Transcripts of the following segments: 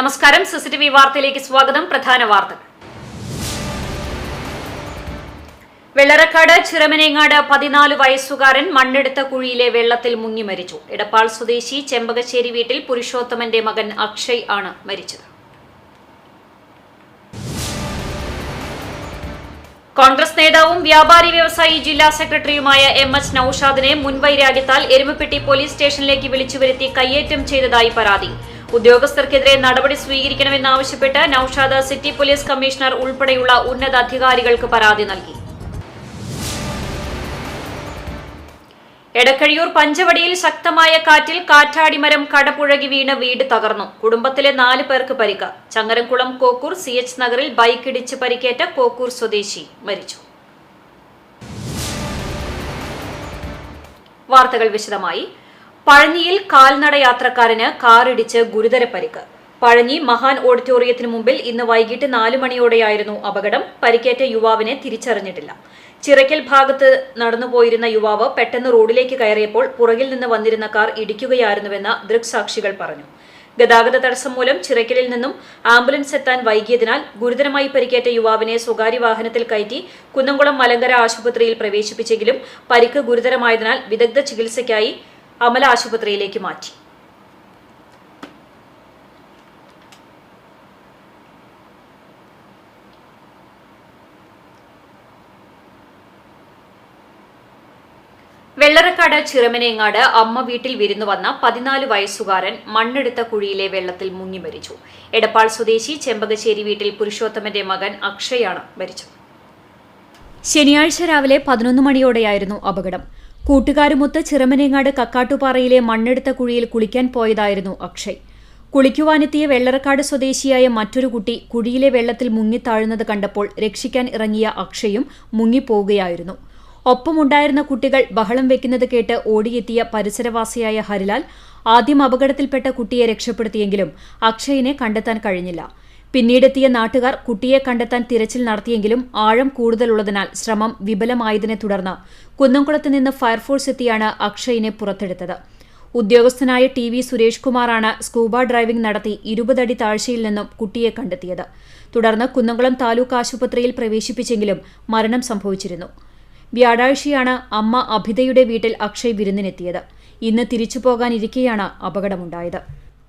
നമസ്കാരം. സിസിടിവി വാർത്തയിലേക്ക് സ്വാഗതം. പ്രധാന വാർത്തകൾ. വെള്ളറക്കാട് ചിറമനേങ്ങാട് പതിനാല് വയസ്സുകാരൻ മണ്ണെടുത്ത കുഴിയിലെ വെള്ളത്തിൽ മുങ്ങി മരിച്ചു. ഇടപ്പാൾ സ്വദേശി ചെമ്പകശ്ശേരി വീട്ടിൽ പുരുഷോത്തമന്റെ മകൻ അക്ഷയ് ആണ് മരിച്ചത്. കോൺഗ്രസ് നേതാവും വ്യാപാരി വ്യവസായി ജില്ലാ സെക്രട്ടറിയുമായ എം എച്ച് നൌഷാദിനെ മുൻവൈരാഗ്യത്താൽ എരുമപ്പെട്ടി പോലീസ് സ്റ്റേഷനിലേക്ക് വിളിച്ചുവരുത്തി കയ്യേറ്റം ചെയ്തതായി പരാതി. ഉദ്യോഗസ്ഥർക്കെതിരെ നടപടി സ്വീകരിക്കണമെന്നാവശ്യപ്പെട്ട് നൌഷാദ് സിറ്റി പോലീസ് കമ്മീഷണർ ഉൾപ്പെടെയുള്ള ഉന്നത അധികാരികൾക്ക് പരാതി നൽകി. എടക്കഴിയൂർ പഞ്ചവടിയിൽ ശക്തമായ കാറ്റിൽ കാറ്റാടിമരം കടപുഴകി വീണ് വീട് തകർന്നു. കുടുംബത്തിലെ നാല് പേർക്ക് പരിക്ക്. ചങ്ങരംകുളം കോക്കൂർ സി എച്ച് നഗറിൽ ബൈക്ക് ഇടിച്ച് പരിക്കേറ്റ കോക്കൂർ സ്വദേശി മരിച്ചു. വാർത്തകൾ വിശദമായി. പഴഞ്ഞിയിൽ കാൽനട യാത്രക്കാരന് കാറിടിച്ച് ഗുരുതര പരിക്ക്. പഴഞ്ഞി മഹാൻ ഓഡിറ്റോറിയത്തിന് മുമ്പിൽ ഇന്ന് വൈകിട്ട് നാലു മണിയോടെയായിരുന്നു അപകടം. പരിക്കേറ്റ യുവാവിനെ തിരിച്ചറിഞ്ഞിട്ടില്ല. ചിറയ്ക്കൽ ഭാഗത്ത് നടന്നുപോയിരുന്ന യുവാവ് പെട്ടെന്ന് റോഡിലേക്ക് കയറിയപ്പോൾ പുറകിൽ നിന്ന് വന്നിരുന്ന കാർ ഇടിക്കുകയായിരുന്നുവെന്ന് ദൃക്സാക്ഷികൾ പറഞ്ഞു. ഗതാഗത തടസ്സം മൂലം ചിറയ്ക്കലിൽ നിന്നും ആംബുലൻസ് എത്താൻ വൈകിയതിനാൽ ഗുരുതരമായി പരിക്കേറ്റ യുവാവിനെ സ്വകാര്യ വാഹനത്തിൽ കയറ്റി കുന്നംകുളം മലങ്കര ആശുപത്രിയിൽ പ്രവേശിപ്പിച്ചെങ്കിലും പരിക്ക് ഗുരുതരമായതിനാൽ വിദഗ്ധ ചികിത്സയ്ക്കായി അമല ആശുപത്രിയിലേക്ക് മാറ്റി. വെള്ളറക്കാട് ചിറമനേങ്ങാട് അമ്മ വീട്ടിൽ വിരുന്നു വന്ന പതിനാല് വയസ്സുകാരൻ മണ്ണെടുത്ത കുഴിയിലെ വെള്ളത്തിൽ മുങ്ങി മരിച്ചു. എടപ്പാൾ സ്വദേശി ചെമ്പകശ്ശേരി വീട്ടിൽ പുരുഷോത്തമന്റെ മകൻ അക്ഷയാണ് മരിച്ചത്. ശനിയാഴ്ച രാവിലെ പതിനൊന്ന് മണിയോടെയായിരുന്നു അപകടം. കൂട്ടുകാരുമൊത്ത് ചിറമനേങ്ങാട് കക്കാട്ടുപാറയിലെ മണ്ണെടുത്ത കുഴിയിൽ കുളിക്കാൻ പോയതായിരുന്നു അക്ഷയ്. കുളിക്കുവാനെത്തിയ വെള്ളറക്കാട് സ്വദേശിയായ മറ്റൊരു കുട്ടി കുഴിയിലെ വെള്ളത്തിൽ മുങ്ങിത്താഴുന്നത് കണ്ടപ്പോൾ രക്ഷിക്കാൻ ഇറങ്ങിയ അക്ഷയും മുങ്ങിപ്പോവുകയായിരുന്നു ഒപ്പമുണ്ടായിരുന്ന കുട്ടികൾ ബഹളം വെക്കുന്നത് കേട്ട് ഓടിയെത്തിയ പരിസരവാസിയായ ഹരിലാൽ ആദ്യം അപകടത്തിൽപ്പെട്ട കുട്ടിയെ രക്ഷപ്പെടുത്തിയെങ്കിലും അക്ഷയിനെ കണ്ടെത്താൻ കഴിഞ്ഞില്ല. പിന്നീടെത്തിയ നാട്ടുകാർ കുട്ടിയെ കണ്ടെത്താൻ തിരച്ചിൽ നടത്തിയെങ്കിലും ആഴം കൂടുതലുള്ളതിനാൽ ശ്രമം വിഫലമായതിനെ തുടർന്ന് കുന്നംകുളത്ത് നിന്ന് ഫയർഫോഴ്സ് എത്തിയാണ് അക്ഷയിനെ പുറത്തെടുത്തത്. ഉദ്യോഗസ്ഥനായ ടി വി സുരേഷ് കുമാറാണ് സ്കൂബ ഡ്രൈവിംഗ് നടത്തി ഇരുപതടി താഴ്ചയിൽ നിന്നും കുട്ടിയെ കണ്ടെത്തിയത്. തുടർന്ന് കുന്നംകുളം താലൂക്ക് ആശുപത്രിയിൽ പ്രവേശിപ്പിച്ചെങ്കിലും മരണം സംഭവിച്ചിരുന്നു. വ്യാഴാഴ്ചയാണ് അമ്മ അഭിതയുടെ വീട്ടിൽ അക്ഷയ് വിരുന്നിനെത്തിയത്. ഇന്ന് തിരിച്ചു പോകാനിരിക്കെയാണ് അപകടമുണ്ടായത്.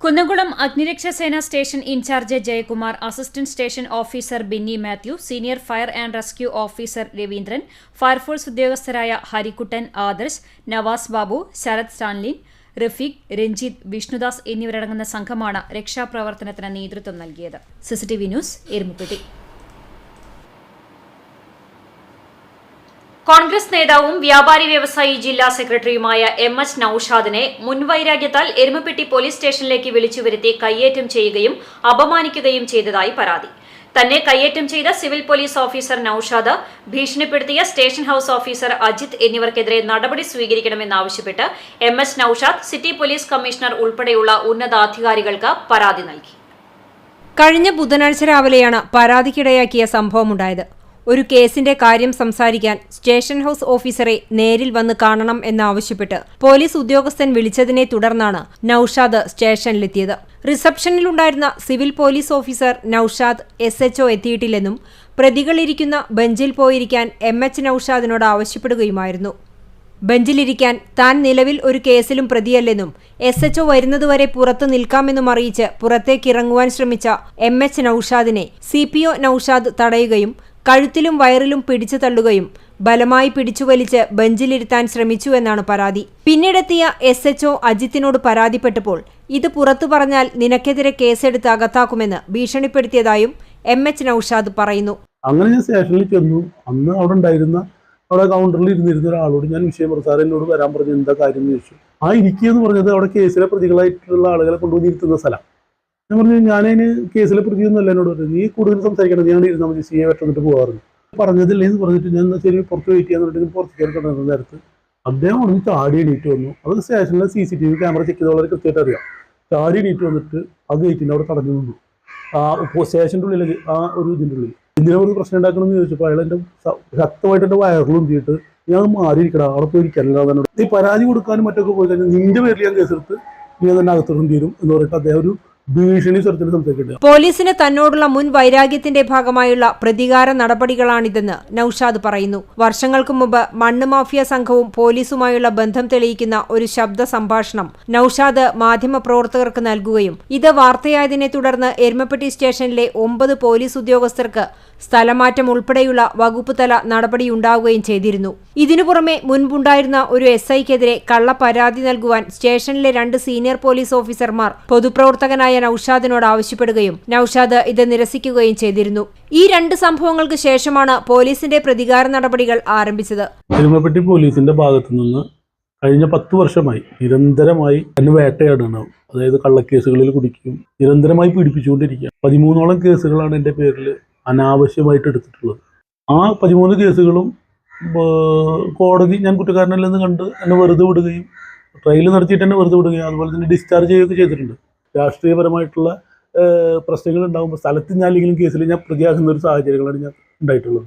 Kunnamkulam അഗ്നിരക്ഷാസേന station in charge Jayakumar assistant station officer Binny Mathew senior fire and rescue officer Raveendran fire force ഉദ്യോഗസ്ഥരായ Harikuttan Adarsh Navas Babu Sarath Stanlin Rafeeq Ranjith Vishnudas എന്നിവരടങ്ങുന്ന സംഘമാണ് രക്ഷാപ്രവർത്തനത്തിന് നേതൃത്വം നൽകിയത്. CCTV news എരുമുപ്പെട്ടി. കോൺഗ്രസ് നേതാവും വ്യാപാരി വ്യവസായി ജില്ലാ സെക്രട്ടറിയുമായ എം എച്ച് നൌഷാദിനെ മുൻവൈരാഗ്യത്താൽ എരുമപ്പെട്ടി പോലീസ് സ്റ്റേഷനിലേക്ക് വിളിച്ചുവരുത്തി കയ്യേറ്റം ചെയ്യുകയും അപമാനിക്കുകയും ചെയ്തതായി പരാതി. തന്നെ കയ്യേറ്റം ചെയ്ത സിവിൽ പോലീസ് ഓഫീസർ നൌഷാദ് ഭീഷണിപ്പെടുത്തിയ സ്റ്റേഷൻ ഹൌസ് ഓഫീസർ അജിത് എന്നിവർക്കെതിരെ നടപടി സ്വീകരിക്കണമെന്നാവശ്യപ്പെട്ട് M H Naushad city police commissioner ഉൾപ്പെടെയുള്ള ഉന്നതാധികാരികൾക്ക് പരാതി നൽകി. കഴിഞ്ഞ ബുധനാഴ്ച രാവിലെയാണ് പരാതിക്കിടയാക്കിയ സംഭവമുണ്ടായത്. ഒരു കേസിന്റെ കാര്യം സംസാരിക്കാൻ സ്റ്റേഷൻ ഹൌസ് ഓഫീസറെ നേരിൽ വന്ന് കാണണം എന്നാവശ്യപ്പെട്ട് പോലീസ് ഉദ്യോഗസ്ഥൻ വിളിച്ചതിനെ തുടർന്നാണ് നൌഷാദ് സ്റ്റേഷനിലെത്തിയത്. റിസപ്ഷനിലുണ്ടായിരുന്ന civil police officer Naushad S H O എത്തിയിട്ടില്ലെന്നും പ്രതികളിരിക്കുന്ന ബെഞ്ചിൽ പോയിരിക്കാൻ എം എച്ച് നൌഷാദിനോട് ആവശ്യപ്പെടുകയുമായിരുന്നു. ബെഞ്ചിലിരിക്കാൻ താൻ നിലവിൽ ഒരു കേസിലും പ്രതിയല്ലെന്നും എസ് എച്ച് ഒ വരുന്നതുവരെ പുറത്തു നിൽക്കാമെന്നും അറിയിച്ച് പുറത്തേക്കിറങ്ങുവാൻ ശ്രമിച്ച എം എച്ച് നൌഷാദിനെ സി പി ഒ നൌഷാദ് തടയുകയും കഴുത്തിലും വയറിലും പിടിച്ചു തള്ളുകയും ബലമായി പിടിച്ചുവലിച്ച് ബെഞ്ചിലിരുത്താൻ ശ്രമിച്ചുവെന്നാണ് പരാതി. പിന്നീടെത്തിയ എസ് എച്ച്ഒ അജിത്തിനോട് പരാതിപ്പെട്ടപ്പോൾ ഇത് പുറത്തു പറഞ്ഞാൽ നിനക്കെതിരെ കേസെടുത്ത് അകത്താക്കുമെന്ന് ഭീഷണിപ്പെടുത്തിയതായും എം എച്ച് നൌഷാദ് പറയുന്നു. അങ്ങനെ ഞാൻ സ്റ്റേഷനിൽ ചെന്നു. അന്ന് അവിടെ ഉണ്ടായിരുന്ന അവിടെ കൗണ്ടറിൽ ഇരുന്നിരുന്ന ഒരാളോട് ഞാൻ വിഷയം പറഞ്ഞു. എന്നോട് വരാൻ പറഞ്ഞു എന്താ കാര്യം? എന്ന് ചോദിച്ചു. ആ ഇരിക്കുക എന്ന് പറഞ്ഞത് അവിടെ കേസിലെ പ്രതികളായിട്ടുള്ള ആളുകളെ കൊണ്ടുവന്നിരുത്തുന്ന സ്ഥലം. ഞാൻ പറഞ്ഞു ഞാനതിന് കേസിലെ പ്രതിയൊന്നുമല്ല എന്നോട് പറഞ്ഞു. നീ കൂടുതൽ സംസാരിക്കണം ഞാൻ ഇരുന്നാൽ മതി സി എ വെട്ടന്നിട്ട് പോകാറുണ്ട് പറഞ്ഞതില്ലേ എന്ന് പറഞ്ഞിട്ട് ഞാൻ ശരി പുറത്ത് വെയിറ്റ് ചെയ്യാൻ പറഞ്ഞിട്ട് പുറത്തേക്ക് കിടന്ന നേരത്ത്. അദ്ദേഹം ഒന്ന് ചാടി എണീറ്റ് വന്നു. അത് സ്റ്റേഷനിലെ C C T V camera check ചെയ്ത് വളരെ കൃത്യമായിട്ട് അറിയാം. ചാടി എണീറ്റ് വന്നിട്ട് ആ ഗേറ്റിന്റെ അവിടെ തടഞ്ഞു നിന്നു. ആ സ്റ്റേഷന്റെ ഉള്ളിൽ ആ ഒരു ഇതിന്റെ ഉള്ളിൽ. ഇതിനെ ഒരു പ്രശ്നം ഉണ്ടാക്കണമെന്ന് ചോദിച്ചപ്പോൾ അയാൾ എന്റെ ശക്തമായിട്ട് എന്റെ വയറുകളും ഉന്തിയിട്ട് ഞാൻ മാറിയിരിക്കണം അവിടെ പോയി ഇരിക്കാനല്ലാതെ നീ പരാതി കൊടുക്കാനും മറ്റൊക്കെ പോയി കഴിഞ്ഞാൽ നിന്റെ പേരിൽ ഞാൻ കേസെടുത്ത് നീ തന്നെ അകത്തിടേണ്ടി തീരും എന്ന് പറഞ്ഞിട്ട് അദ്ദേഹം ഒരു ഭീഷണി സ്വരത്തിൽ പോലീസിന് തന്നോടുള്ള മുൻ വൈരാഗ്യത്തിന്റെ ഭാഗമായുള്ള പ്രതികാര നടപടികളാണിതെന്ന് നൌഷാദ് പറയുന്നു. വർഷങ്ങൾക്ക് മുമ്പ് മണ്ണ് മാഫിയ സംഘവും പോലീസുമായുള്ള ബന്ധം തെളിയിക്കുന്ന ഒരു ശബ്ദ സംഭാഷണം നൌഷാദ് മാധ്യമപ്രവർത്തകർക്ക് നൽകുകയും ഇത് വാർത്തയായതിനെ തുടർന്ന് എരുമപ്പെട്ടി സ്റ്റേഷനിലെ ഒമ്പത് പോലീസ് ഉദ്യോഗസ്ഥർക്ക് സ്ഥലമാറ്റം ഉൾപ്പെടെയുള്ള വകുപ്പുതല നടപടിയുണ്ടാവുകയും ചെയ്തിരുന്നു. ഇതിനു പുറമെ മുൻപുണ്ടായിരുന്ന ഒരു എസ് ഐക്കെതിരെ കള്ള പരാതി നൽകുവാൻ സ്റ്റേഷനിലെ രണ്ട് സീനിയർ പോലീസ് ഓഫീസർമാർ പൊതുപ്രവർത്തകനായ നൌഷാദിനോട് ആവശ്യപ്പെടുകയും നൌഷാദ് ഇത് നിരസിക്കുകയും ചെയ്തിരുന്നു. ഈ രണ്ട് സംഭവങ്ങൾക്ക് ശേഷമാണ് പോലീസിന്റെ പ്രതികാര നടപടികൾ ആരംഭിച്ചത്. എരുമപ്പെട്ടി പോലീസിന്റെ ഭാഗത്തു നിന്ന് കഴിഞ്ഞ പത്ത് വർഷമായി നിരന്തരമായി എന്നെ വേട്ടയാടണം അതായത് കള്ളക്കേസുകളിൽ കുടിക്കും നിരന്തരമായി പീഡിപ്പിച്ചുകൊണ്ടിരിക്കുക പതിമൂന്നോളം കേസുകളാണ് എന്റെ പേരിൽ അനാവശ്യമായിട്ട് എടുത്തിട്ടുള്ളത്. ആ പതിമൂന്ന് കേസുകളും കോടതി ഞാൻ കുറ്റക്കാരനല്ലെന്ന് കണ്ട് എന്നെ വെറുതെ വിടുകയും ട്രയൽ നടത്തിയിട്ട് തന്നെ വെറുതെ വിടുകയും അതുപോലെ തന്നെ ഡിസ്ചാർജ് ചെയ്യുകയൊക്കെ ചെയ്തിട്ടുണ്ട്. രാഷ്ട്രീയപരമായിട്ടുള്ള പ്രശ്നങ്ങൾ ഉണ്ടാകുമ്പോൾ സ്ഥലത്ത് ഞാൻ അല്ലെങ്കിലും കേസിൽ ഞാൻ പ്രതിയാകുന്ന ഒരു സാഹചര്യങ്ങളാണ് ഞാൻ ഉണ്ടായിട്ടുള്ളത്.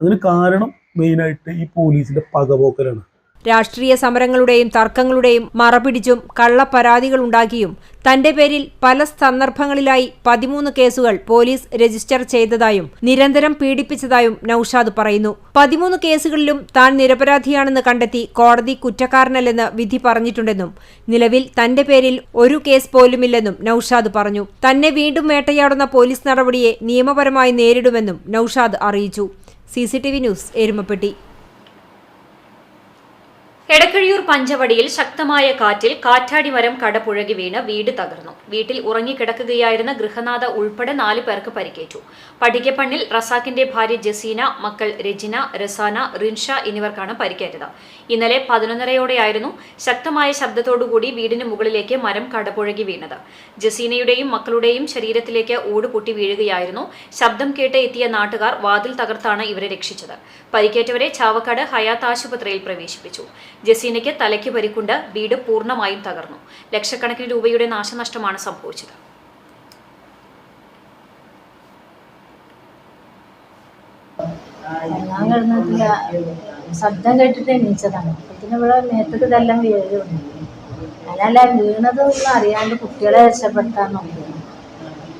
അതിന് കാരണം മെയിനായിട്ട് ഈ പോലീസിന്റെ പകപോക്കലാണ്. രാഷ്ട്രീയ സമരങ്ങളുടെയും തർക്കങ്ങളുടെയും മറപിടിച്ചും കള്ളപ്പരാതികളുണ്ടാക്കിയും തന്റെ പേരിൽ പല സന്ദർഭങ്ങളിലായി പതിമൂന്ന് കേസുകൾ പോലീസ് രജിസ്റ്റർ ചെയ്തതായും നിരന്തരം പീഡിപ്പിച്ചതായും നൌഷാദ് പറയുന്നു. പതിമൂന്ന് കേസുകളിലും താൻ നിരപരാധിയാണെന്ന് കണ്ടെത്തി കോടതി കുറ്റക്കാരനല്ലെന്ന് വിധി പറഞ്ഞിട്ടുണ്ടെന്നും നിലവിൽ തന്റെ പേരിൽ ഒരു കേസ് പോലുമില്ലെന്നും നൌഷാദ് പറഞ്ഞു. തന്നെ വീണ്ടും വേട്ടയാടുന്ന പോലീസ് നടപടിയെ നിയമപരമായി നേരിടുമെന്നും നൌഷാദ് അറിയിച്ചു. CCTV news Erumapetty. എടക്കഴിയൂർ പഞ്ചവടിയിൽ ശക്തമായ കാറ്റിൽ കാറ്റാടിമരം കടപുഴകി വീണ് വീട് തകർന്നു. വീട്ടിൽ ഉറങ്ങിക്കിടക്കുകയായിരുന്ന ഗൃഹനാഥ ഉൾപ്പെടെ നാല് പേർക്ക് പരിക്കേറ്റു. പടിക്കപ്പണ്ണിൽ റസാഖിന്റെ ഭാര്യ ജസീന മക്കൾ രജിന റസാന റിൻഷ എന്നിവർക്കാണ് പരിക്കേറ്റത്. ഇന്നലെ പതിനൊന്നരയോടെയായിരുന്നു ശക്തമായ ശബ്ദത്തോടുകൂടി വീടിന് മുകളിലേക്ക് മരം കടപുഴകി വീണത്. ജസീനയുടെയും മക്കളുടെയും ശരീരത്തിലേക്ക് ഓട് പൊട്ടി വീഴുകയായിരുന്നു. ശബ്ദം കേട്ട് എത്തിയ നാട്ടുകാർ വാതിൽ തകർത്താണ് ഇവരെ രക്ഷിച്ചത്. പരിക്കേറ്റവരെ ചാവക്കാട് ഹയാത്ത് ആശുപത്രിയിൽ പ്രവേശിപ്പിച്ചു. ജസീനയ്ക്ക് തലയ്ക്ക് പരിക്കുണ്ട്. വീട് പൂർണമായും തകർന്നു. ലക്ഷക്കണക്കിന് രൂപയുടെ നാശനഷ്ടമാണ് സംഭവിച്ചത്. ഞാൻ കിടന്നിട്ടില്ല ശബ്ദം കേട്ടിട്ട് എണീച്ചതാണ്. അപ്പത്തിന് ഇവിടെ മേത്തക്ക് ഇതെല്ലാം വീഴുന്നു അല്ലല്ല വീണതൊന്നും അറിയാണ്ട് കുട്ടികളെ രക്ഷപ്പെടുത്താൻ നോക്കി.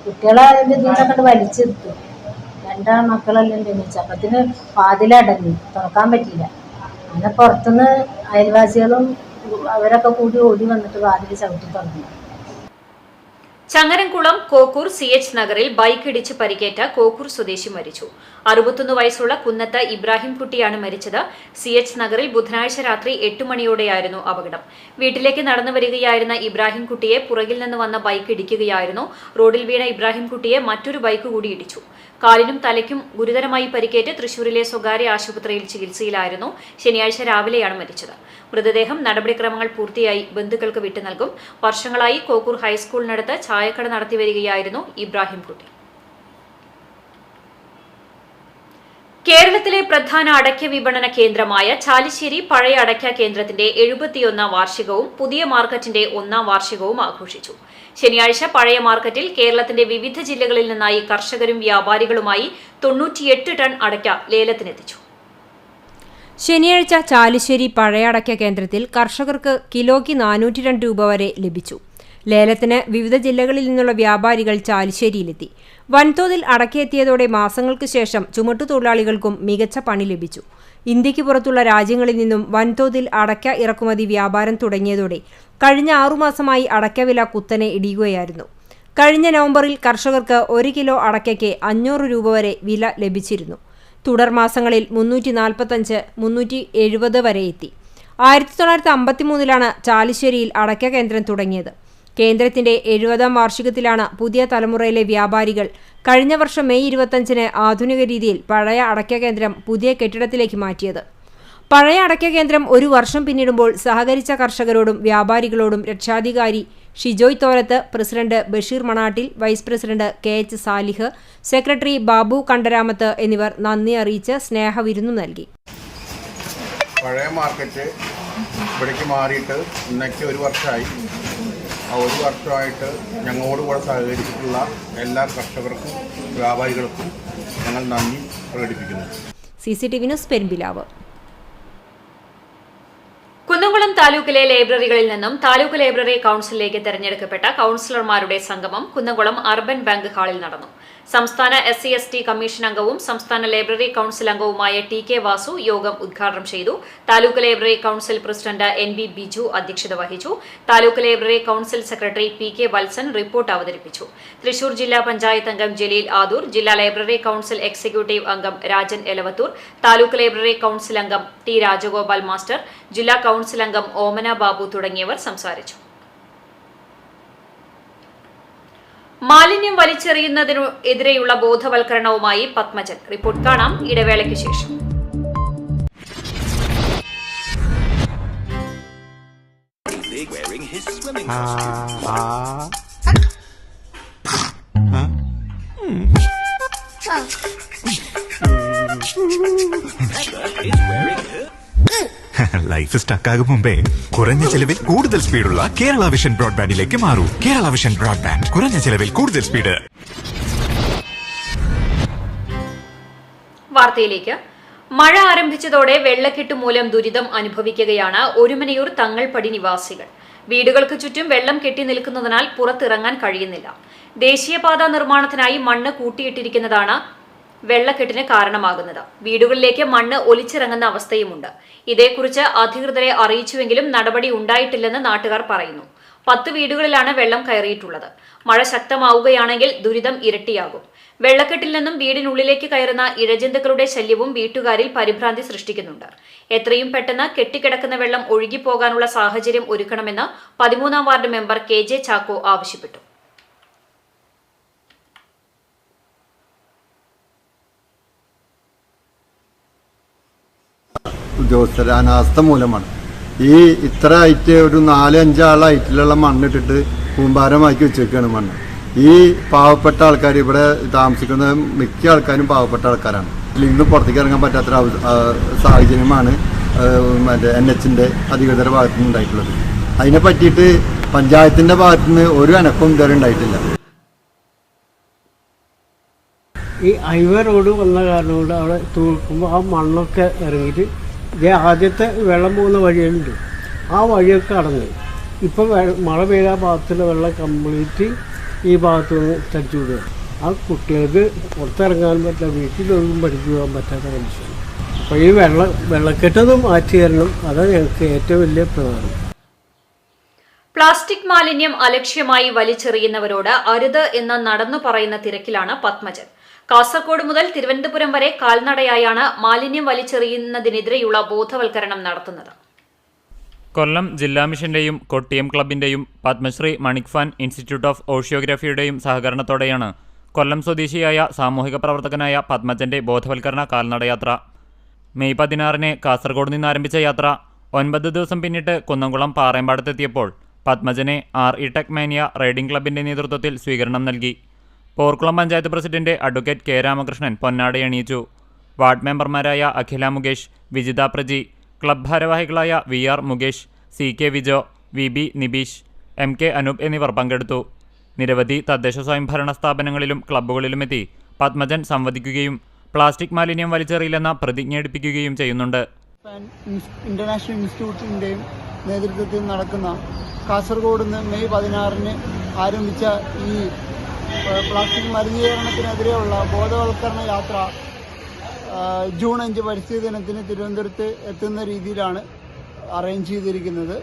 കുട്ടികളെ അതിന്റെ ഇതിനൊക്കെ വലിച്ചെടുത്തു രണ്ടാ മക്കളെല്ലാം എണീച്ചു. അപ്പത്തിന് വാതിലടങ്ങി തുറക്കാൻ പറ്റിയില്ല. അങ്ങനെ പുറത്തുനിന്ന് അയൽവാസികളും അവരൊക്കെ കൂടി ഓടി വന്നിട്ട് വാതിൽ ചവിട്ടി തുറന്നു ചങ്ങരംകുളം കോക്കൂർ സി എച്ച് നഗറിൽ ബൈക്ക് ഇടിച്ച് പരിക്കേറ്റ കോക്കൂർ സ്വദേശി മരിച്ചു. അറുപത്തൊന്ന് വയസ്സുള്ള കുന്നത്ത് ഇബ്രാഹിംകുട്ടിയാണ് മരിച്ചത്. സി എച്ച് നഗറിൽ ബുധനാഴ്ച രാത്രി എട്ട് മണിയോടെയായിരുന്നു അപകടം. വീട്ടിലേക്ക് നടന്നു വരികയായിരുന്ന ഇബ്രാഹിംകുട്ടിയെ പുറകിൽ നിന്ന് വന്ന ബൈക്ക് ഇടിക്കുകയായിരുന്നു. റോഡിൽ വീണ ഇബ്രാഹിംകുട്ടിയെ മറ്റൊരു ബൈക്ക് കൂടി ഇടിച്ചു. കാലിനും തലയ്ക്കും ഗുരുതരമായി പരിക്കേറ്റ് തൃശൂരിലെ സ്വകാര്യ ആശുപത്രിയിൽ ചികിത്സയിലായിരുന്നു. ശനിയാഴ്ച രാവിലെയാണ് മരിച്ചത്. മൃതദേഹം നടപടിക്രമങ്ങൾ പൂർത്തിയായി ബന്ധുക്കൾക്ക് വിട്ടു നൽകും വർഷങ്ങളായി കോക്കൂർ ഹൈസ്കൂളിനടുത്ത് ചായക്കട നടത്തിവരികയായിരുന്നു ഇബ്രാഹിം കുട്ടി കേരളത്തിലെ പ്രധാന അടയ്ക്ക വിപണന കേന്ദ്രമായ ചാലിശ്ശേരി പഴയ അടയ്ക്ക കേന്ദ്രത്തിന്റെ എഴുപത്തിയൊന്നാം വാർഷികവും പുതിയ മാർക്കറ്റിന്റെ ഒന്നാം വാർഷികവും ആഘോഷിച്ചു. ശനിയാഴ്ച പഴയ മാർക്കറ്റിൽ കേരളത്തിന്റെ വിവിധ ജില്ലകളിൽ നിന്നായി കർഷകരും വ്യാപാരികളുമായി തൊണ്ണൂറ്റിയെട്ട് ടൺ അടയ്ക്ക ലേലത്തിനെത്തിച്ചു. ശനിയാഴ്ച ചാലിശ്ശേരി പഴയ അടയ്ക്ക കേന്ദ്രത്തിൽ കർഷകർക്ക് കിലോയ്ക്ക് നാനൂറ്റി രണ്ട് രൂപ വരെ ലഭിച്ചു. ലേലത്തിന് വിവിധ ജില്ലകളിൽ നിന്നുള്ള വ്യാപാരികൾ ചാലിശ്ശേരിയിലെത്തി. വൻതോതിൽ അടക്കിയെത്തിയതോടെ മാസങ്ങൾക്ക് ശേഷം ചുമട്ടുതൊഴിലാളികൾക്കും മികച്ച പണി ലഭിച്ചു. ഇന്ത്യയ്ക്ക് പുറത്തുള്ള രാജ്യങ്ങളിൽ നിന്നും വൻതോതിൽ അടയ്ക്ക ഇറക്കുമതി വ്യാപാരം തുടങ്ങിയതോടെ കഴിഞ്ഞ ആറുമാസമായി അടയ്ക്കവില കുത്തനെ ഇടിയുകയായിരുന്നു. കഴിഞ്ഞ നവംബറിൽ കർഷകർക്ക് ഒരു കിലോ അടയ്ക്കയ്ക്ക് അഞ്ഞൂറ് രൂപ വരെ വില ലഭിച്ചിരുന്നു. തുടർ മാസങ്ങളിൽ മുന്നൂറ്റി നാൽപ്പത്തഞ്ച് മുന്നൂറ്റി എഴുപത് വരെ എത്തി. ആയിരത്തി തൊള്ളായിരത്തി അമ്പത്തിമൂന്നിലാണ് ചാലിശ്ശേരിയിൽ അടയ്ക്ക കേന്ദ്രം തുടങ്ങിയത്. കേന്ദ്രത്തിന്റെ എഴുപതാം വാർഷികത്തിലാണ് പുതിയ തലമുറയിലെ വ്യാപാരികൾ. കഴിഞ്ഞ വർഷം മെയ് ഇരുപത്തഞ്ചിന് ആധുനിക രീതിയിൽ പഴയ അടയ്ക്ക കേന്ദ്രം പുതിയ കെട്ടിടത്തിലേക്ക് മാറ്റിയത്. പഴയ അടയ്ക്ക കേന്ദ്രം ഒരു വർഷം പിന്നിടുമ്പോൾ സഹകരിച്ച കർഷകരോടും വ്യാപാരികളോടും രക്ഷാധികാരി Shijoy Thorath president Basheer Manattil vice president K H Salih secretary Babu Kandaramath എന്നിവർ നന്ദി അറിയിച്ച് സ്നേഹവിരുന്നു നൽകി. പഴയ മാർക്കറ്റ് ഇവിടേക്ക് മാറിയിട്ട് ഇന്നേക്ക് ഒരു വർഷമായി ഒരു വർഷമായിട്ട് ഞങ്ങളോട് കൂടെ സഹകരിച്ചിട്ടുള്ള എല്ലാ കർഷകർക്കും വ്യാപാരികൾക്കും ഞങ്ങൾ നന്ദി പ്രകടിപ്പിക്കുന്നു. C C T V news Perumpilavu. താലൂക്കിലെ ലൈബ്രറികളിൽ നിന്നും താലൂക്ക് ലൈബ്രറി കൌൺസിലിലേക്ക് തെരഞ്ഞെടുക്കപ്പെട്ട കൌൺസിലർമാരുടെ സംഗമം കുന്നംകുളം അർബൻ ബാങ്ക് ഹാളിൽ നടന്നു. സംസ്ഥാന S C S T commission അംഗവും സംസ്ഥാന ലൈബ്രറി കൌൺസിൽ അംഗവുമായ ടി കെ വാസു യോഗം ഉദ്ഘാടനം ചെയ്തു. Taluk library council president N B Biju അധ്യക്ഷത വഹിച്ചു. Taluk library council secretary P K Valsan report അവതരിപ്പിച്ചു. തൃശൂർ ജില്ലാ പഞ്ചായത്ത് അംഗം ജലീൽ ആദൂർ ജില്ലാ ലൈബ്രറി കൌൺസിൽ എക്സിക്യൂട്ടീവ് അംഗം രാജൻ എലവത്തൂർ താലൂക്ക് ലൈബ്രറി കൌൺസിൽ അംഗം ടി രാജഗോപാൽ മാസ്റ്റർ ജില്ലാ കൌൺസിൽ അംഗം ഓമന ബാബു തുടങ്ങിയവർ സംസാരിച്ചു. മാലിന്യം വലിച്ചെറിയുന്നതിനു എതിരെയുള്ള ബോധവൽക്കരണവുമായി പത്മജൻ. റിപ്പോർട്ട് കാണാം. ഇടവേളയ്ക്ക് ശേഷം. swimming is wearing ലൈഫ് സ്റ്റക്കാകും മുമ്പേ കുറഞ്ഞ ചെലവിൽ കൂടുതൽ സ്പീഡുള്ള കേരള വിഷൻ ബ്രോഡ്ബാൻഡിലേക്ക് മാറൂ. കേരള വിഷൻ ബ്രോഡ്ബാൻഡ് കുറഞ്ഞ ചെലവിൽ കൂടുതൽ സ്പീഡ്. വാർത്തയിലേക്ക്. മഴ ആരംഭിച്ചതോടെ വെള്ളക്കെട്ട് മൂലം ദുരിതം അനുഭവിക്കുകയാണ് ഒരുമനയൂർ തങ്ങൾപടി നിവാസികൾ. വീടുകൾക്ക് ചുറ്റും വെള്ളം കെട്ടി നിൽക്കുന്നതിനാൽ പുറത്തിറങ്ങാൻ കഴിയുന്നില്ല. ദേശീയപാത നിർമ്മാണത്തിനായി മണ്ണ് കൂട്ടിയിട്ടിരിക്കുന്നതാണ് വെള്ളക്കെട്ടിന് കാരണമാകുന്നത്. വീടുകളിലേക്ക് മണ്ണ് ഒലിച്ചിറങ്ങുന്ന അവസ്ഥയുമുണ്ട്. ഇതേക്കുറിച്ച് അധികൃതരെ അറിയിച്ചുവെങ്കിലും നടപടി ഉണ്ടായിട്ടില്ലെന്ന് നാട്ടുകാർ പറയുന്നു. പത്ത് വീടുകളിലാണ് വെള്ളം കയറിയിട്ടുള്ളത്. മഴ ശക്തമാവുകയാണെങ്കിൽ ദുരിതം ഇരട്ടിയാകും. വെള്ളക്കെട്ടിൽ നിന്നും വീടിനുള്ളിലേക്ക് കയറുന്ന ഇഴജന്തുക്കളുടെ ശല്യവും വീട്ടുകാരിൽ പരിഭ്രാന്തി സൃഷ്ടിക്കുന്നുണ്ട്. എത്രയും പെട്ടെന്ന് കെട്ടിക്കിടക്കുന്ന വെള്ളം ഒഴുകിപ്പോകാനുള്ള സാഹചര്യം ഒരുക്കണമെന്ന് പതിമൂന്നാം ward member K J Chacko ആവശ്യപ്പെട്ടു. ഉദ്യോഗസ്ഥർ അനാസ്ഥ മൂലമാണ്. ഈ ഇത്ര ഹൈറ്റ് ഒരു നാല് അഞ്ചാൾ ഹൈറ്റിലുള്ള മണ്ണിട്ടിട്ട് കൂമ്പാരമാക്കി വെച്ചേക്കാണ് മണ്ണ്. ഈ പാവപ്പെട്ട ആൾക്കാർ ഇവിടെ താമസിക്കുന്ന മിക്ക ആൾക്കാരും പാവപ്പെട്ട ആൾക്കാരാണ്. ഇന്ന് പുറത്തേക്ക് ഇറങ്ങാൻ ആ, സാഹചര്യമാണ് മറ്റേ എൻ എച്ചിന്റെ അധികൃതരുടെ ഭാഗത്തു നിന്ന് ഉണ്ടായിട്ടുള്ളത്. അതിനെ പറ്റിയിട്ട് പഞ്ചായത്തിന്റെ ഭാഗത്തു നിന്ന് ഒരു അനക്കവും ഇതുവരെ ഉണ്ടായിട്ടില്ല. ഈ ഹൈവേ റോഡ് വന്ന കാരണം കൊണ്ട് അവിടെ തൂക്കുമ്പോൾ ആ മണ്ണൊക്കെ ഇറങ്ങിയിട്ട് ഇതേ ആദ്യത്തെ വെള്ളം പോകുന്ന വഴിയുണ്ട്. ആ വഴിയൊക്കെ അടങ്ങി ഇപ്പം മഴ പെയ്ത ഭാഗത്തുള്ള വെള്ളം കംപ്ലീറ്റ് ഈ ഭാഗത്ത് നിന്ന് തടിച്ചു വിടുക. ആ കുട്ടികൾക്ക് പുറത്തിറങ്ങാൻ പറ്റില്ല വീട്ടിലൊന്നും പഠിച്ചു പോകാൻ പറ്റാത്ത കണ്ടീഷൻ അപ്പോൾ ഈ വെള്ളം വെള്ളക്കെട്ടൊന്നും മാറ്റി തരണം അതാണ് ഞങ്ങൾക്ക് ഏറ്റവും വലിയ പ്രധാനം. പ്ലാസ്റ്റിക് മാലിന്യം അലക്ഷ്യമായി വലിച്ചെറിയുന്നവരോട് അരുത് എന്ന് നടന്നു പറയുന്ന തിരക്കിലാണ് പത്മജൻ. കാസർഗോഡ് മുതൽ തിരുവനന്തപുരം വരെ കാൽനടയായാണ് മാലിന്യം വലിച്ചെറിയുന്നതിനെതിരെയുള്ള ബോധവൽക്കരണം നടത്തുന്നത്. കൊല്ലം ജില്ലാ മിഷന്റെയും കൊട്ടിയം ക്ലബിന്റെയും പത്മശ്രീ മണിക്ഫാൻ ഇൻസ്റ്റിറ്റ്യൂട്ട് ഓഫ് ഓഷ്യോഗ്രഫിയുടെയും സഹകരണത്തോടെയാണ് കൊല്ലം സ്വദേശിയായ സാമൂഹിക പ്രവർത്തകനായ പത്മജന്റെ ബോധവൽക്കരണ കാൽനടയാത്ര മെയ് പതിനാറിന് കാസർഗോഡ് നിന്ന് ആരംഭിച്ച യാത്ര ഒൻപത് ദിവസം പിന്നിട്ട് കുന്നംകുളം പാറയമ്പാടത്തെത്തിയപ്പോൾ പത്മജനെ R E tech mania riding ക്ലബിന്റെ നേതൃത്വത്തിൽ സ്വീകരണം നൽകി. Porkulam panchayat president advocate K Ramakrishnan പൊന്നാട അണിയിച്ചു വാർഡ് മെമ്പർമാരായ അഖില മുകേഷ് വിജിത പ്രജി ക്ലബ് ഭാരവാഹികളായ V R Mukesh C K Vijo V B Nibeesh M K Anoop എന്നിവർ പങ്കെടുത്തു. നിരവധി തദ്ദേശ സ്വയംഭരണ സ്ഥാപനങ്ങളിലും ക്ലബ്ബുകളിലുമെത്തി പത്മജൻ സംവദിക്കുകയും പ്ലാസ്റ്റിക് മാലിന്യം വലിച്ചെറിയില്ലെന്ന പ്രതിജ്ഞ എടുപ്പിക്കുകയും ചെയ്യുന്നുണ്ട്. ഇന്റർനാഷണൽ ഇൻസ്റ്റിറ്റ്യൂട്ടിന്റെയും നേതൃത്വത്തിൽ നടക്കുന്ന കാസർഗോഡ് നിന്ന് മെയ് പതിനാറിന് ആരംഭിച്ച ഈ പ്ലാസ്റ്റിക് മലിനീകരണത്തിനെതിരെയുള്ള ബോധവൽക്കരണ യാത്ര ജൂൺ അഞ്ച് പരിസ്ഥിതി ദിനത്തിന് തിരുവനന്തപുരത്ത് എത്തുന്ന രീതിയിലാണ് അറേഞ്ച് ചെയ്തിരിക്കുന്നത്.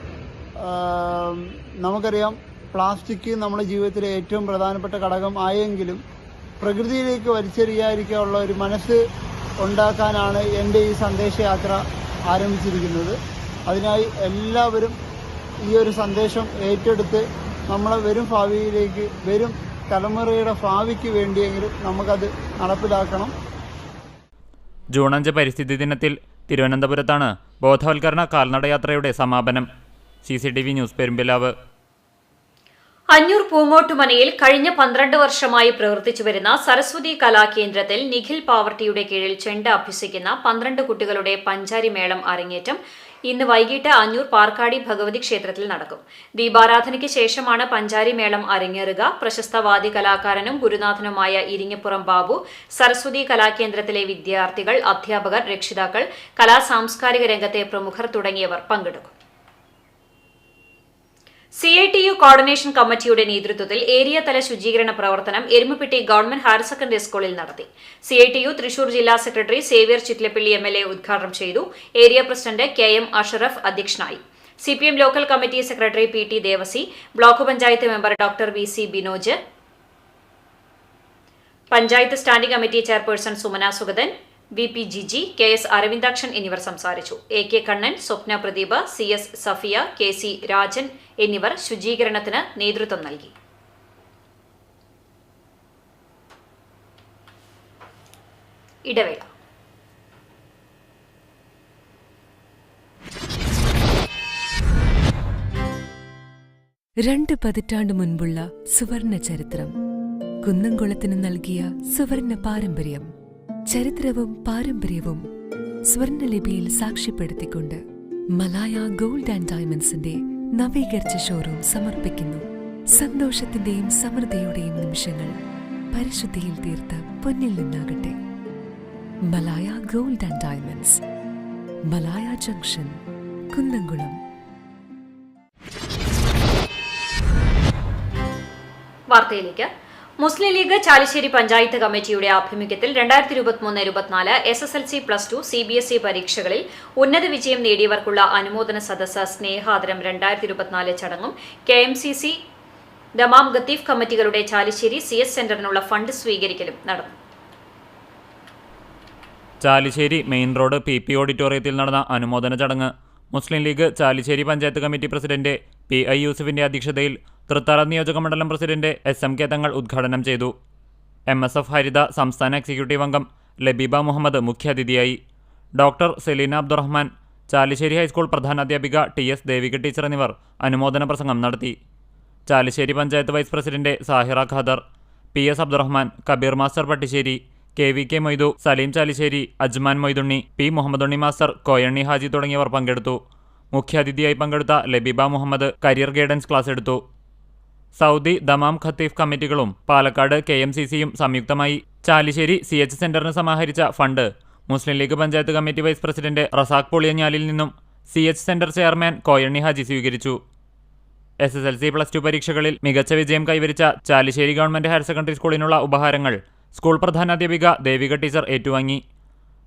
നമുക്കറിയാം പ്ലാസ്റ്റിക് നമ്മുടെ ജീവിതത്തിലെ ഏറ്റവും പ്രധാനപ്പെട്ട ഘടകം ആയെങ്കിലും പ്രകൃതിയിലേക്ക് വലിച്ചെറിയാതിരിക്കാനുള്ള ഒരു മനസ്സ് ഉണ്ടാക്കാനാണ് എന്റെ ഈ സന്ദേശയാത്ര ആരംഭിച്ചിരിക്കുന്നത്. അതിനായി എല്ലാവരും ഈ ഒരു സന്ദേശം ഏറ്റെടുത്ത് നമ്മളെ വരും ഭാവിയിലേക്ക് വരും തലമുറയുടെ ഭാവിക്ക് വേണ്ടിയെങ്കിലും നമുക്കത് നടപ്പിലാക്കണം. ജൂൺ അഞ്ച് പരിസ്ഥിതി ദിനത്തിൽ തിരുവനന്തപുരത്താണ് ബോധവൽക്കരണ കാൽനടയാത്രയുടെ സമാപനം. C C T V news Perumpilavu. Anjoor പൂങ്ങോട്ടുമനയിൽ കഴിഞ്ഞ പന്ത്രണ്ട് വർഷമായി പ്രവർത്തിച്ചു വരുന്ന സരസ്വതി കലാകേന്ദ്രത്തിൽ നിഖിൽ പാവർട്ടിയുടെ കീഴിൽ ചെണ്ട അഭ്യസിക്കുന്ന പന്ത്രണ്ട് കുട്ടികളുടെ പഞ്ചാരി മേളം അരങ്ങേറ്റം ഇന്ന് വൈകിട്ട് അഞ്ഞൂർ പാർക്കാടി ഭഗവതി ക്ഷേത്രത്തിൽ നടക്കും. ദീപാരാധനയ്ക്ക് ശേഷമാണ് പഞ്ചാരി മേളം അരങ്ങേറുക. പ്രശസ്ത വാദ്യ കലാകാരനും ഗുരുനാഥനുമായ ഇരിങ്ങപ്പുറം ബാബു സരസ്വതി കലാകേന്ദ്രത്തിലെ വിദ്യാർത്ഥികൾ അധ്യാപകർ രക്ഷിതാക്കൾ കലാ സാംസ്കാരിക രംഗത്തെ പ്രമുഖർ തുടങ്ങിയവർ പങ്കെടുക്കും. C I T U coordination കമ്മിറ്റിയുടെ നേതൃത്വത്തിൽ ഏരിയ തല ശുചീകരണ പ്രവർത്തനം എരുമപ്പെട്ടി ഗവൺമെന്റ് ഹയർ സെക്കൻഡറി സ്കൂളിൽ നടത്തി. C I T U Thrissur ജില്ലാ secretary Xavier Chittilappally M L A ഉദ്ഘാടനം ചെയ്തു. Area president K M Asharaf അധ്യക്ഷനായി. C P M local committee secretary P T Devassy block panchayat member doctor V C Binoj panchayat standing committee chairperson Sumana Sugathan V P Jiji K S Aravindakshan എന്നിവർ സംസാരിച്ചു. A K Kannan Swapna Pradeep C S Safiya K C Rajan എന്നിവർ ശുചീകരണത്തിന് നേതൃത്വം നൽകി. ഇടവേള. രണ്ട് പതിറ്റാണ്ട് മുൻപുള്ള സുവർണ ചരിത്രം. കുന്നംകുളത്തിന് നൽകിയ സുവർണ പാരമ്പര്യം. ചരിത്രവും പാരമ്പര്യവും സ്വർണലിപിയിൽ സാക്ഷ്യപ്പെടുത്തിക്കൊണ്ട് മലായ ഗോൾഡ് ആൻഡ് ഡയമണ്ട്സിന്റെ നവീകരിച്ച ഷോറൂം സമർപ്പിക്കുന്നു. സന്തോഷത്തിന്റെയും സമൃദ്ധിയുടെയും നിമിഷങ്ങൾ പരിശുദ്ധിയിൽ തീർത്ത് പൊന്നിൽ നിന്നാകട്ടെ. Malaya gold and diamonds Malaya junction Kunnamkulam. വാർത്തയിലേക്ക്. മുസ്ലിം ലീഗ് ചാലിശ്ശേരി പഞ്ചായത്ത് കമ്മിറ്റിയുടെ ആഭിമുഖ്യത്തിൽ രണ്ടായിരത്തി ഇരുപത്തിമൂന്ന് ഇരുപത്തിനാല് S S L C plus two C B S E പരീക്ഷകളിൽ ഉന്നത വിജയം നേടിയവർക്കുള്ള അനുമോദന സദസ്സ് സ്നേഹാദരം രണ്ടായിരത്തി ഇരുപത്തിനാല് ചടങ്ങും K M C C Dammam Qatif കമ്മിറ്റികളുടെ Chalissery C S സെന്ററിനുള്ള ഫണ്ട് സ്വീകരിക്കലും നടന്നു. Chalissery main road P P ഓഡിറ്റോറിയത്തിൽ നടന്ന അനുമോദന ചടങ്ങ്. Muslim League Chalissery panchayat committee president P I യൂസഫിന്റെ അധ്യക്ഷതയിൽ തൃത്താറ നിയോജക മണ്ഡലം പ്രസിഡന്റ് എസ് എം കെ തങ്ങൾ ഉദ്ഘാടനം ചെയ്തു. എം എസ് എഫ് ഹരിത സംസ്ഥാന എക്സിക്യൂട്ടീവ് അംഗം ലബീബ മുഹമ്മദ് മുഖ്യാതിഥിയായി. Doctor Seleena Abdurahman Chalissery high school പ്രധാനാധ്യാപിക T S Devika teacher എന്നിവർ അനുമോദന പ്രസംഗം നടത്തി. Chalissery panchayat vice president Sahira Khader P S Abdurahman Kabeer master Pattissery K V K Moidu Saleem Chalissery Ajman Moidunni P Muhammadunni master Koyanni Haji തുടങ്ങിയവർ പങ്കെടുത്തു. മുഖ്യാതിഥിയായി പങ്കെടുത്ത Labeeba Muhammad career guidance class എടുത്തു. Saudi Dammam Qatif കമ്മിറ്റികളും Palakkad K M C സിയും സംയുക്തമായി Chalissery C H സെന്ററിന് സമാഹരിച്ച fund Muslim league panchayat committee vice president Razak പൊളിയഞ്ഞാലിൽ നിന്നും C H centre chairman Koyanni Haji സ്വീകരിച്ചു. S S L C plus two പരീക്ഷകളിൽ മികച്ച വിജയം കൈവരിച്ച ചാലിശ്ശേരി ഗവൺമെന്റ് ഹയർ സെക്കൻഡറി സ്കൂളിനുള്ള ഉപഹാരങ്ങൾ സ്കൂൾ പ്രധാനാധ്യാപിക ദേവിക ടീച്ചർ ഏറ്റുവാങ്ങി.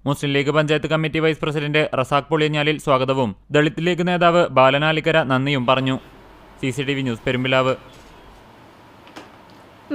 Muslim league panchayat committee vice president Razak പൊളിയഞ്ഞാലിൽ സ്വാഗതവും. ദളിത് ലീഗ് നേതാവ് ബാലനാലിക്കര നന്ദിയും പറഞ്ഞു. C news Perumpilavu.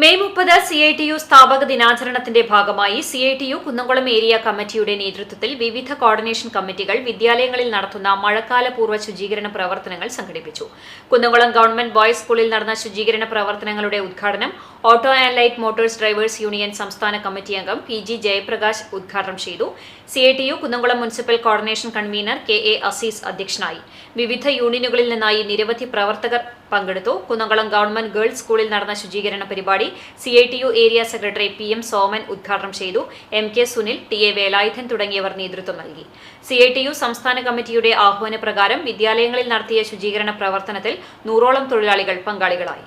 മെയ് മുപ്പത് സി ഐ ടി യു സ്ഥാപക ദിനാചരണത്തിന്റെ ഭാഗമായി C I T U Kunnamkulam area കമ്മിറ്റിയുടെ നേതൃത്വത്തിൽ വിവിധ കോർഡിനേഷൻ കമ്മിറ്റികൾ വിദ്യാലയങ്ങളിൽ നടത്തുന്ന മഴക്കാല പൂർവ ശുചീകരണ പ്രവർത്തനങ്ങൾ സംഘടിപ്പിച്ചു. കുന്നംകുളം ഗവൺമെന്റ് ബോയ്സ് സ്കൂളിൽ നടന്ന ശുചീകരണ പ്രവർത്തനങ്ങളുടെ ഉദ്ഘാടനം auto and light motors drivers union സംസ്ഥാന കമ്മിറ്റി അംഗം പി ജി ജയപ്രകാശ് ഉദ്ഘാടനം ചെയ്തു. C I T U Kunnamkulam municipal coordination convener K A Azeez അധ്യക്ഷനായി. വിവിധ യൂണിയനുകളിൽ നിന്നായി നിരവധി പ്രവർത്തകർ പങ്കെടുത്തു. കുന്നംകുളം ഗവൺമെന്റ് ഗേൾസ് സ്കൂളിൽ നടന്ന ശുചീകരണ പരിപാടി C I T U area secretary P M Soman ഉദ്ഘാടനം ചെയ്തു. M K Sunil T A Velayudhan തുടങ്ങിയവർ നേതൃത്വം നൽകി. സി ഐ ടി യു സംസ്ഥാന കമ്മിറ്റിയുടെ ആഹ്വാനപ്രകാരം വിദ്യാലയങ്ങളിൽ നടത്തിയ ശുചീകരണ പ്രവർത്തനത്തിൽ നൂറോളം തൊഴിലാളികൾ പങ്കാളികളായി.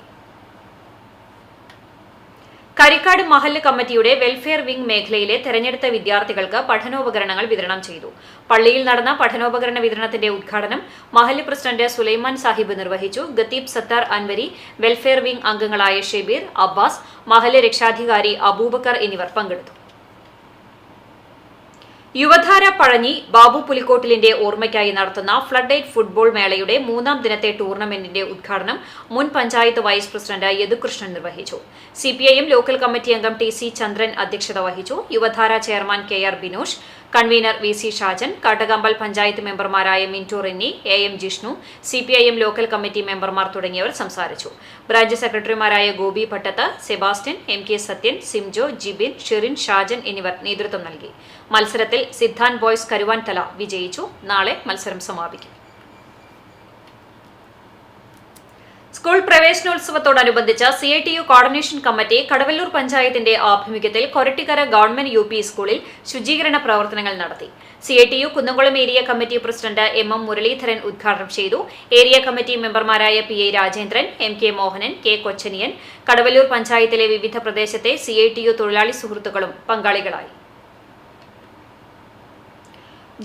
കരിക്കാട് മഹല്ല് കമ്മിറ്റിയുടെ വെൽഫെയർ വിംഗ് മേഖലയിലെ തെരഞ്ഞെടുത്ത വിദ്യാർത്ഥികൾക്ക് പഠനോപകരണങ്ങൾ വിതരണം ചെയ്തു. പള്ളിയിൽ നടന്ന പഠനോപകരണ വിതരണത്തിന്റെ ഉദ്ഘാടനം മഹല്ല് പ്രസിഡന്റ് സുലൈമാൻ സാഹിബ് നിർവഹിച്ചു. ഗത്തീബ് സത്താർ അൻവരി വെൽഫെയർ വിംഗ് അംഗങ്ങളായ ഷെബീർ അബ്ബാസ് മഹല്ല് രക്ഷാധികാരി അബൂബക്കർ എന്നിവർ പങ്കെടുത്തു. യുവധാര പഴഞ്ഞി ബാബു പുലിക്കോട്ടിലിന്റെ ഓർമ്മയ്ക്കായി നടത്തുന്ന ഫ്ലഡ് ഐറ്റ് ഫുട്ബോൾ മേളയുടെ മൂന്നാം ദിനത്തെ ടൂർണമെന്റിന്റെ ഉദ്ഘാടനം മുൻ പഞ്ചായത്ത് വൈസ് പ്രസിഡന്റ് യദുകൃഷ്ണൻ നിർവഹിച്ചു. സിപിഐഎം ലോക്കൽ കമ്മിറ്റി അംഗം ടി സി ചന്ദ്രൻ അധ്യക്ഷത വഹിച്ചു. Yuvadhara chairman K R Binosh convener V C Shajan Kattakampal panchayat മെമ്പർമാരായ Mintu Rinny A M Jishnu C P I M local committee മെമ്പർമാർ തുടങ്ങിയവർ സംസാരിച്ചു. ബ്രാഞ്ച് സെക്രട്ടറിമാരായ Gopi Bhattath Sebastian M K Sathyan Simjo Jibin Shirin Shajan എന്നിവർ നേതൃത്വം നൽകി. മത്സരത്തിൽ സിദ്ധാൻ ബോയ്സ് കരുവാൻ തല വിജയിച്ചു. നാളെ മത്സരം സമാപിക്കും. School പ്രവേശനോത്സവത്തോടനുബന്ധിച്ച് C I T U coordination committee Kadavallur പഞ്ചായത്തിന്റെ ആഭിമുഖ്യത്തിൽ കൊരട്ടിക്കര ഗവൺമെന്റ് യു പി സ്കൂളിൽ ശുചീകരണ പ്രവർത്തനങ്ങൾ നടത്തി. C I T U Kunnamkulam area committee president M M Muraleedharan ഉദ്ഘാടനം ചെയ്തു. ഏരിയ കമ്മിറ്റി മെമ്പർമാരായ P A Rajendran M K Mohanan K Kochaniyan. Kadavallur പഞ്ചായത്തിലെ വിവിധ പ്രദേശത്തെ സി ഐ ടി യു തൊഴിലാളി സുഹൃത്തുക്കളും പങ്കാളികളായി.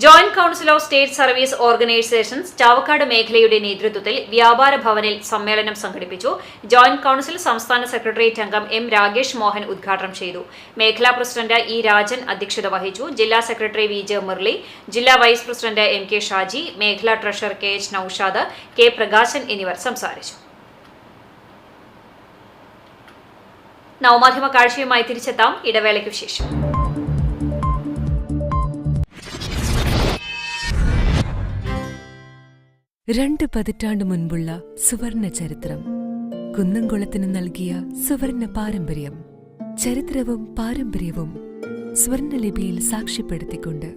Joint council of state service organisations Chavakkad മേഖലയുടെ നേതൃത്വത്തിൽ വ്യാപാര ഭവനിൽ സമ്മേളനം സംഘടിപ്പിച്ചു. ജോയിന്റ് കൌൺസിൽ സംസ്ഥാന സെക്രട്ടേറിയറ്റ് അംഗം എം രാകേഷ് മോഹൻ ഉദ്ഘാടനം ചെയ്തു. മേഖലാ പ്രസിഡന്റ് ഇ രാജൻ അധ്യക്ഷത വഹിച്ചു. ജില്ലാ സെക്രട്ടറി വി ജെ മുരളി ജില്ലാ vice president M K Shaji മേഖലാ treasurer K H Naushad K Prakashan എന്നിവർ സംസാരിച്ചു. നവമാധ്യമ കാഴ്ചയുമായി തിരിച്ചെത്താം ഇടവേളയ്ക്കു ശേഷം. രണ്ട് പതിറ്റാണ്ട് മുൻപുള്ള സുവർണ ചരിത്രം. കുന്നംകുളത്തിന് നൽകിയ സുവർണ പാരമ്പര്യം ചരിത്രവും പാരമ്പര്യവും സ്വർണലിപിയിൽ സാക്ഷ്യപ്പെടുത്തിക്കൊണ്ട്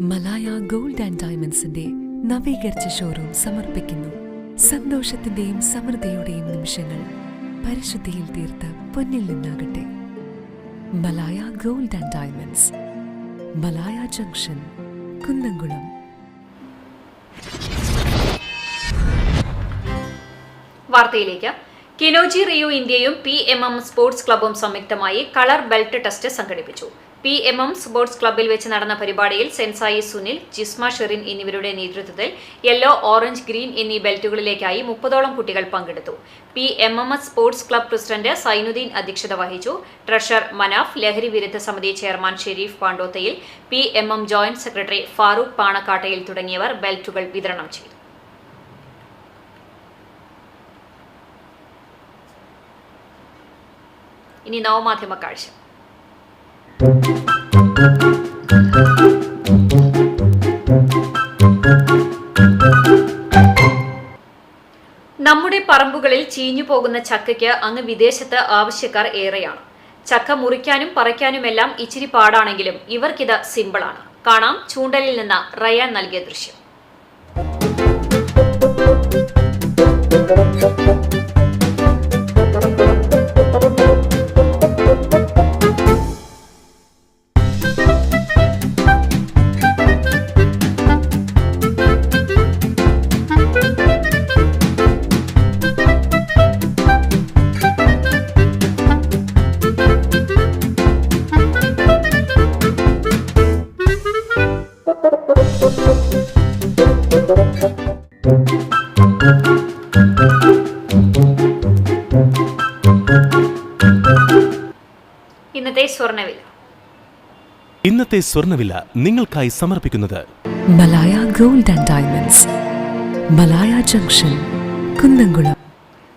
മലായ ഗോൾഡ് ആൻഡ് ഡയമണ്ട്സിന്റെ നവീകരിച്ച ഷോറൂം സമർപ്പിക്കുന്നു. സന്തോഷത്തിന്റെയും സമൃദ്ധിയുടെയും നിമിഷങ്ങൾ പരിശുദ്ധിയിൽ തീർത്ത് പൊന്നിൽ നിന്നാകട്ടെ. Malaya gold and diamonds Malaya junction Kunnamkulam. വാർത്തയിലേക്ക്. കിനോജി റിയു ഇന്ത്യയും പി എം എം സ്പോർട്സ് ക്ലബ്ബും സംയുക്തമായി കളർ ബെൽറ്റ് ടെസ്റ്റ് സംഘടിപ്പിച്ചു. പി എം എം സ്പോർട്സ് ക്ലബ്ബിൽ വെച്ച് നടന്ന പരിപാടിയിൽ സെൻസായി സുനിൽ ജിസ്മ ഷെറിൻ എന്നിവരുടെ നേതൃത്വത്തിൽ യെല്ലോ ഓറഞ്ച് ഗ്രീൻ എന്നീ ബെൽറ്റുകളിലേക്കായി മുപ്പതോളം കുട്ടികൾ പങ്കെടുത്തു. P M M S sports club president Zainudheen അധ്യക്ഷത വഹിച്ചു. ട്രഷറർ മനാഫ് ലഹരി വിരുദ്ധ സമിതി chairman Shareef Pandothayil P M M joint secretary Farooq Panakkattayil തുടങ്ങിയവർ ബെൽറ്റുകൾ വിതരണം ചെയ്തു. ഇനി നവമാധ്യമ കാഴ്ച. നമ്മുടെ പറമ്പുകളിൽ ചീഞ്ഞു പോകുന്ന ചക്കയ്ക്ക് അങ്ങ് വിദേശത്ത് ആവശ്യക്കാർ ഏറെയാണ്. ചക്ക മുറിക്കാനും പറിക്കാനുമെല്ലാം ഇച്ചിരി പാടാണെങ്കിലും ഇവർക്കിത് സിമ്പിളാണ്. കാണാം ചൂണ്ടലിൽ നിന്ന് റയാൻ നൽകിയ ദൃശ്യം. ഇന്നത്തെ സ്വർണവില. ഇന്നത്തെ സ്വർണവില നിങ്ങൾക്കായി സമർപ്പിക്കുന്നത് Malaya gold and diamonds. Malaya junction Kunnamkulam.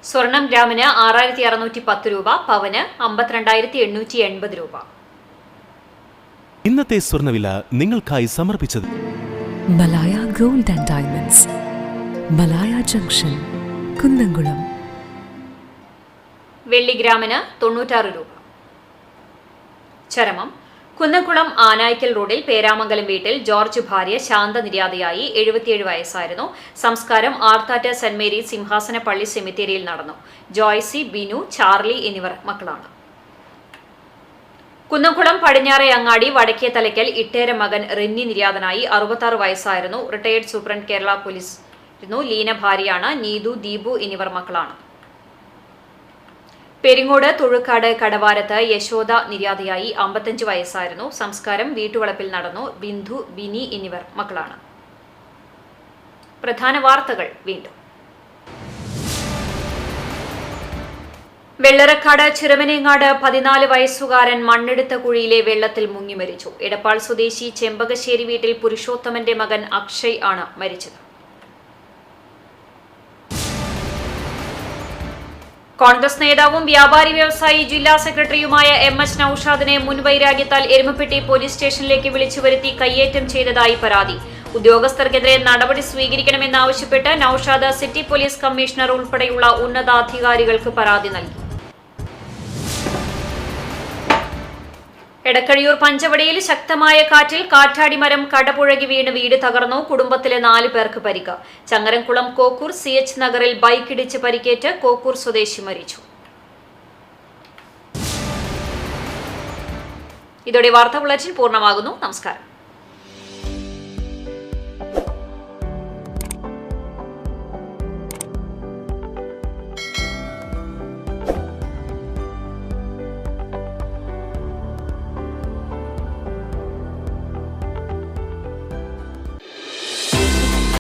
സ്വർണം ഗ്രാമിന് ആറായിരത്തി അറുന്നൂറ്റി പത്ത് രൂപ പവന് അമ്പത്തിരണ്ടായിരത്തി എണ്ണൂറ്റി എൺപത് രൂപ. ഇന്നത്തെ സ്വർണവില നിങ്ങൾക്കായി സമർപ്പിച്ചത് Malaya gold and diamonds. Malaya junction Kunnamkulam. വെള്ളി ഗ്രാമിന് തൊണ്ണൂറ്റാറ് രൂപ. ചരമം. കുന്നംകുളം ആനായ്ക്കൽ റോഡിൽ പേരാമംഗലം വീട്ടിൽ ജോർജ് ഭാര്യ ശാന്ത നിര്യാതയായി എഴുപത്തിയേഴ് വയസ്സായിരുന്നു. സംസ്കാരം ആർത്താറ്റ സെന്റ് മേരി സിംഹാസന പള്ളി സെമിത്തേരിയിൽ നടന്നു. ജോയ്സി ബിനു ചാർലി എന്നിവർ മക്കളാണ്. കുന്നംകുളം പടിഞ്ഞാറെ അങ്ങാടി വടക്കേ തലയ്ക്കൽ ഇട്ടേര മകൻ റെന്നി നിര്യാതനായി അറുപത്താറ് വയസ്സായിരുന്നു. Retired superintendent Kerala police Leena ഭാര്യയാണ് നീതു ദീപു എന്നിവർ മക്കളാണ്. പെരിങ്ങോട് തുഴുക്കാട് കടവാരത്ത് യശോദ നിര്യാതയായി അമ്പത്തഞ്ച് വയസ്സായിരുന്നു. സംസ്കാരം വീട്ടുവളപ്പിൽ നടന്നു. ബിന്ദു ബിനി എന്നിവർ മക്കളാണ്. പ്രധാന വാർത്തകൾ വീണ്ടും. വെള്ളറക്കാട് ചിറമനേങ്ങാട് പതിനാല് വയസ്സുകാരൻ മണ്ണെടുത്ത കുഴിയിലെ വെള്ളത്തിൽ മുങ്ങി മരിച്ചു. എടപ്പാൾ സ്വദേശി ചെമ്പകശ്ശേരി വീട്ടിൽ പുരുഷോത്തമന്റെ മകൻ അക്ഷയ് ആണ് മരിച്ചത്. കോൺഗ്രസ് നേതാവും വ്യാപാരി വ്യവസായി ജില്ലാ സെക്രട്ടറിയുമായ എം എച്ച് നൌഷാദിനെ മുൻവൈരാഗ്യത്താൽ എരുമപ്പെട്ടി പോലീസ് സ്റ്റേഷനിലേക്ക് വിളിച്ചുവരുത്തി കയ്യേറ്റം ചെയ്തതായി പരാതി. ഉദ്യോഗസ്ഥർക്കെതിരെ നടപടി സ്വീകരിക്കണമെന്നാവശ്യപ്പെട്ട് നൌഷാദ് സിറ്റി പോലീസ് കമ്മീഷണർ ഉൾപ്പെടെയുള്ള ഉന്നതാധികാരികൾക്ക് പരാതി നൽകി. എടക്കഴിയൂർ പഞ്ചവടിയിൽ ശക്തമായ കാറ്റിൽ കാറ്റാടിമരം കടപുഴകി വീണ് വീട് തകർന്നു. കുടുംബത്തിലെ നാല് പേർക്ക് പരിക്ക്. ചങ്ങരംകുളം കോക്കൂർ സി എച്ച് നഗറിൽ ബൈക്കിടിച്ച് പരിക്കേറ്റ് കോക്കൂർ സ്വദേശി മരിച്ചു. ഇതോടെ വാർത്താ ബുള്ളറ്റിൻ പൂർണമാകുന്നു. നമസ്കാരം.